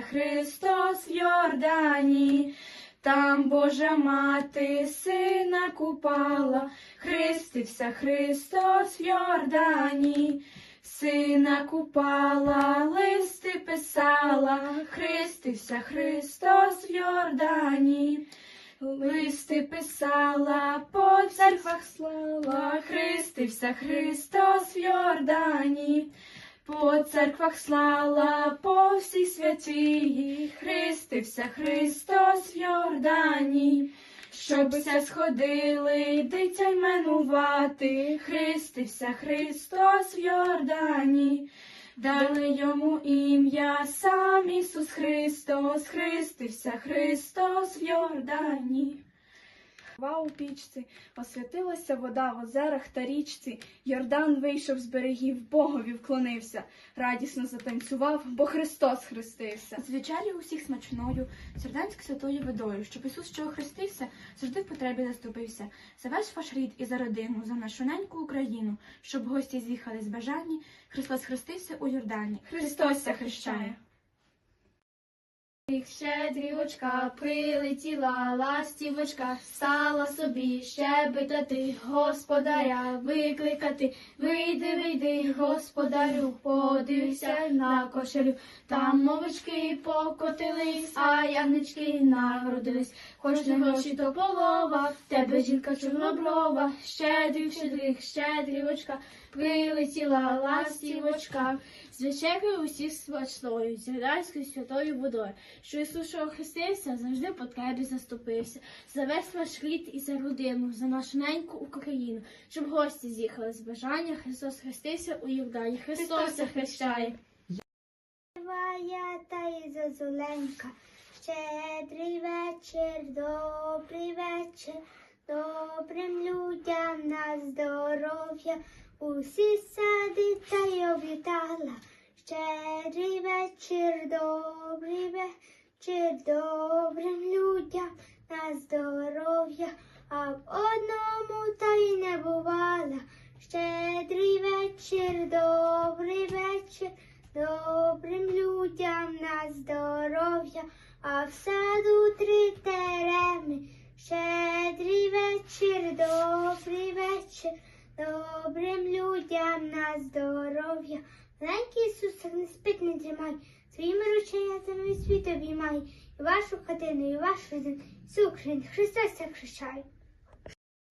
Христос в Йордані. Там Божа мати сина купала, хрестився Христос в Йордані. Сина купала, листи писала, хрестився Христос в Йордані. Листи писала, по церквах слава, хрестився Христос в Йордані. По церквах слала, по всій святії, хрестився Христос в Йордані. Щобся сходили, дитя йменувати, хрестився Христос в Йордані. Дали йому ім'я сам Ісус Христос, хрестився Христос в Йордані. Хва у пічці, освятилася вода в озерах та річці. Йордан вийшов з берегів, Богові вклонився, радісно затанцював, бо Христос хрестився. Звичайно усіх смачною, серденськ святою водою, щоб Ісус, що охрестився, завжди в потребі заступився. За весь ваш рід і за родину, за нашу неньку Україну, щоб гості з'їхали з бажанні, Христос хрестився у Йордані. Христос хрещає. Щедрівочка прилетіла, ластівочка, стала собі щебетати, господаря викликати. Вийди, вийди, господарю, подивися на кошелю. Там мовички покотились, а ягнички народились. Хоч не гроші, то полова, тебе жінка чорноброва, щедрів, щедрих, щедрівочка, прилетіла ластівочка. З усіх смачною, з святою водою, що Ісус, що охрестився, завжди потребі заступився, за весь ваш рід і за родину, за нашу неньку Україну, щоб гості з'їхали з бажання, Христос хрестився у Йордані, Христос захрещає. Твоя та й зозуленька, щедрий вечір, добрий вечір, добрим людям на здоров'я, усі сади та й обітала. Щедрий вечір, добрий вечір, добрим людям на здоров'я, а в одному та й не бувала. Щедрий вечір, добрий вечір, добрим людям на здоров'я, а в саду три тереми. Щедрий вечір, добрий вечір, добрим людям на здоров'я. Маленький Ісусик не спить, не дрімай, своїми рученятами світ обіймай, і вашу хатину, і ваш родин, всю Україну, Христос ся хрещає.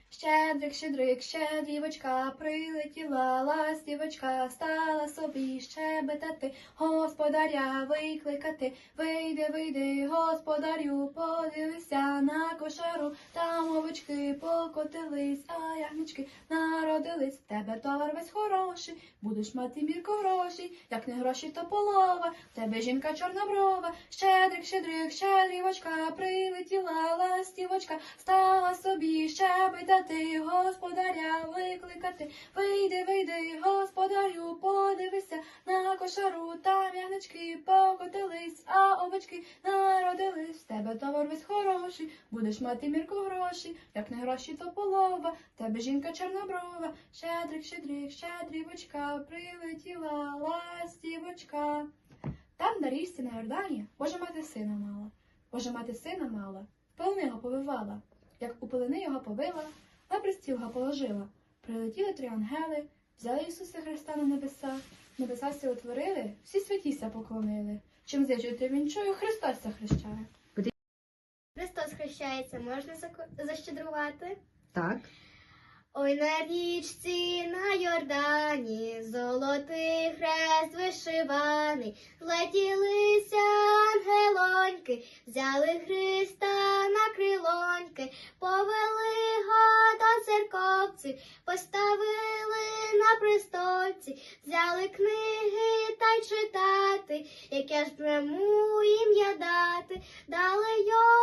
Щедрик, щедрик, щедрівочка, прилетіла ластівочка, стала собі щебетати, господаря викликати. Вийди, вийди, господарю, подивися на кошару, там овочки покотились, а ягнички народились. В Тебе товар весь хороший, будеш мати мірку грошей, як не гроші, то полова, в тебе жінка чорноброва, щедрик, щедрик, щедрівочка, прилетіла ластівочка, стала собі щебетати, господаря викликати. Вийди, вийди, господарю, подивися на кошару, там ягнички покотились, а овечки народились. В тебе товар весь хороший, будеш мати мірку грошей, як не гроші, то полова, в тебе жінка чорноброва, щедрик, щедрик, щедрівочка, прилетіла ластівочка. Там на річці на Йордані Божа мати сина мала. Божа мати сина мала, в пилини його повивала. Як у пилини його повила, на пристіл його положила. Прилетіли три ангели, взяли Ісуса Христа на небеса, небеса сі утворили, всі святіся поклонили. Чим зичити вінчою, Христос захрещає. Христос хрещається, можна защедрувати? Так. Ой, на річці на Йордані, золотий хрест вишиваний, злетілися ангелоньки, взяли Христа на крилоньки, повели до церковці, поставили на престольці, взяли книги та й читати, яке ж пряму ім'я дати, дали йому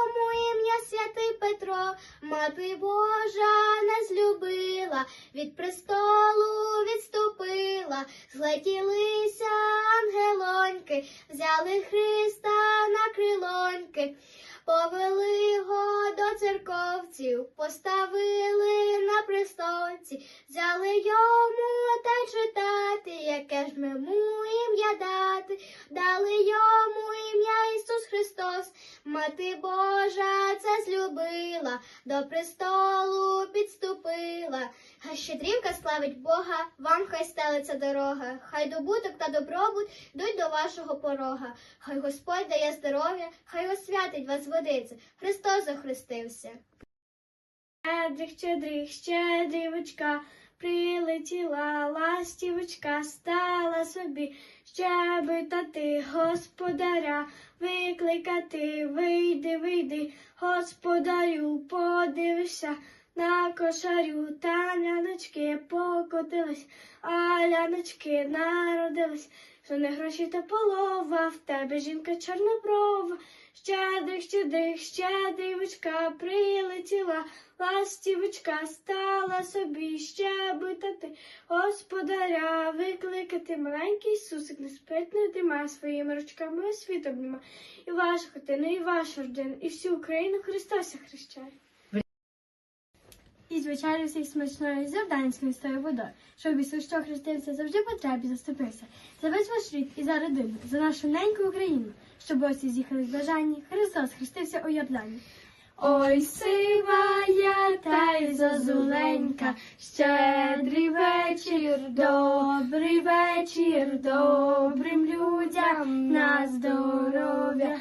святий Петро, мати Божа не злюбила, від престолу відступила, злетілися ангелоньки, взяли Христа на крилоньки. повели його до церковців, поставили на престолці, взяли йому та читати, яке ж ми му ім'я дати, дали йому ім'я Ісус Христос, Мати Божа це злюбила, до престолу підступила. Хай щедрівка славить Бога, вам хай стелиться дорога, хай добуток та добробут йдуть до вашого порога. Хай Господь дає здоров'я, хай освятить вас водиця. Христос захрестився. Щедрих, щедрих, щедрівочка, прилетіла ластівочка, стала собі щебетати господаря, викликати, вийди, вийди, господарю, подивишся. На кошарю та ляночки покотились, а ляночки народились, що не гроші та полова, в тебе жінка чорноброва, щедрих, щедрих, щедрівочка прилетіла, ластівочка стала собі щебетати, господаря викликати. Маленький Ісусик не спить, не дима своїми ручками освіт обніма, і вашу хатину, і вашу родину, і всю Україну Христося хрещає. І звичайно всіх смачною завданською з тою водою, щоб Ісус, що хрестився, завжди потребі заступився. За весь ваш рід і за родину, за нашу неньку Україну, щоб усі з'їхали з бажанні, Христос хрестився у Йордані. Ой, сивая та й зозуленька, щедрий вечір, добрий вечір, добрим людям на здоров'я.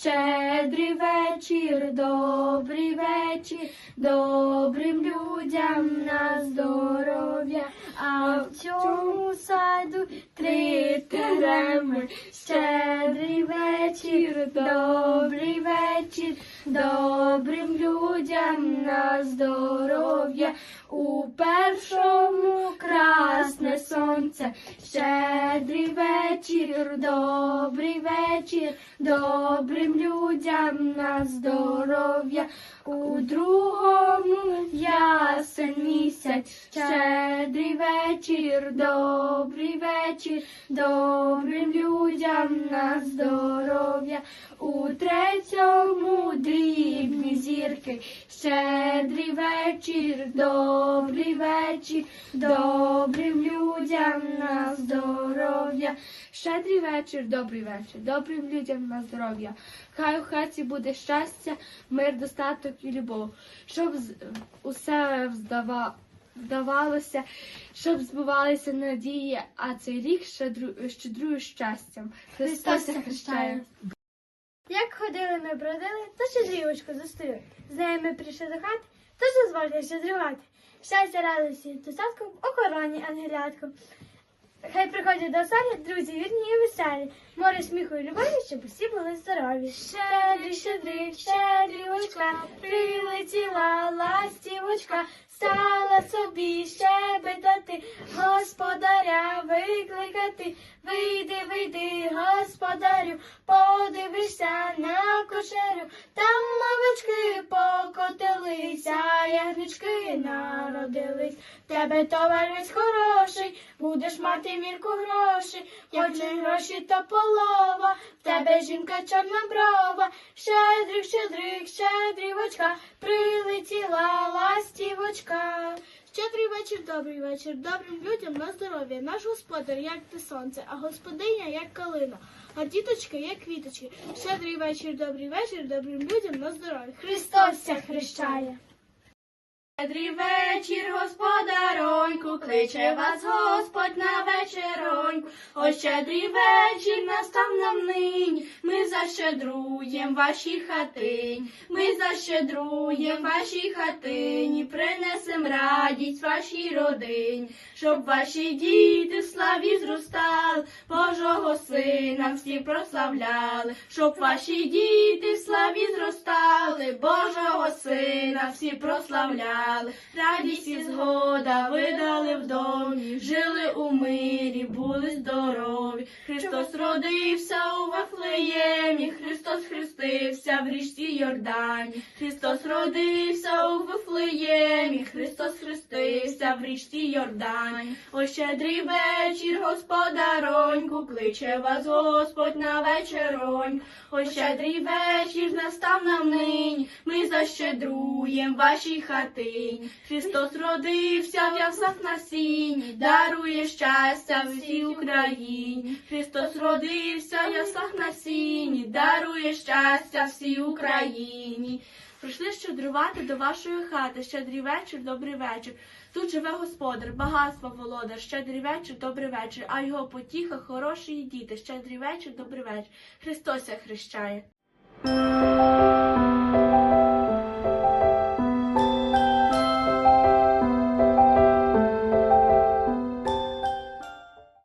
Щедрий вечір, добрий вечір, добрим людям на здоров'я. А в цьому саду три тереми. Щедрий вечір, добрий вечір, добрим людям на здоров'я. У першому красне сонце, щедрий вечір, добрий вечір, добрим людям на здоров'я. У другому ясен місяць, щедрий вечір, добрий вечір, добрим людям на здоров'я. У третьому дрібні зірки, щедрий вечір, добрий вечір, добрим людям на здоров'я. Щедрий вечір, добрий вечір, добрим людям на здоров'я. Хай у хаті буде щастя, мир, достаток і любов, щоб усе вздава- вдавалося, щоб збувалися надії, а цей рік щедру- щедрує щастям. Христос хрещає. Як ходили ми бродили, то щедрівочку зустріли. З нею ми прийшли до хати, то дозвольте щедрувати. Щастя, радості, достатку, охороні ангелятку. Хай приходять до оселі друзі вірні і веселі, море сміху і любові, щоб усі були здорові. Щедрі, щедрі, щедрівочка, прилетіла ластівочка, стала собі щебетати, господаря викликати. Вийди, вийди, господарю, подивишся на кошерю, там мовички покотилися, ягнички народились. Тебе товар весь хороший, будеш мати мірку грошей, як не гроші, то полова, в тебе жінка чорноброва, щедрик, щедрик, щедрівочка, прилетіла ластівочка. Щедрий вечір, добрий вечір, добрим людям на здоров'я. Наш господар, як те сонце, а господиня, як калина, а діточки, як квіточки. Щедрий вечір, добрий вечір, добрим людям на здоров'я. Христос хрещає. Щедрий вечір, господароньку, кличе вас Господь на вечероньку. О, щедрий вечір настав нам нині, ми защедруєм вашій хатині, ми защедруєм вашій хатині, принесем радість вашій родині, щоб ваші діти в славі зростали, Божого Сина всі прославляли, щоб ваші діти в славі зростали, Божого Сина всі прославляли. Зустрічали, радість і згода видали в домі, жили у мирі, були здорові. Христос родився у Вифлеємі, Христос хрестився в річці Йордані, Христос родився у Вифлеємі, Христос хрестився в річці Йордані. О щедрий вечір, господароньку, кличе вас Господь на вечероньку. О щедрий вечір настав нам нині, ми защедруєм вашій хатині. Христос родився в яслах на сіні, дарує щастя всій Україні. Христос родився в яслах на сіні, дарує щастя всій Україні. Прийшли щедрувати до вашої хати. Щедрий вечір, добрий вечір. Тут живе господар, багатство володар. Щедрий вечір, добрий вечір. А його потіха хороші діти. Щедрий вечір, добрий вечір. Христос ся хрещає.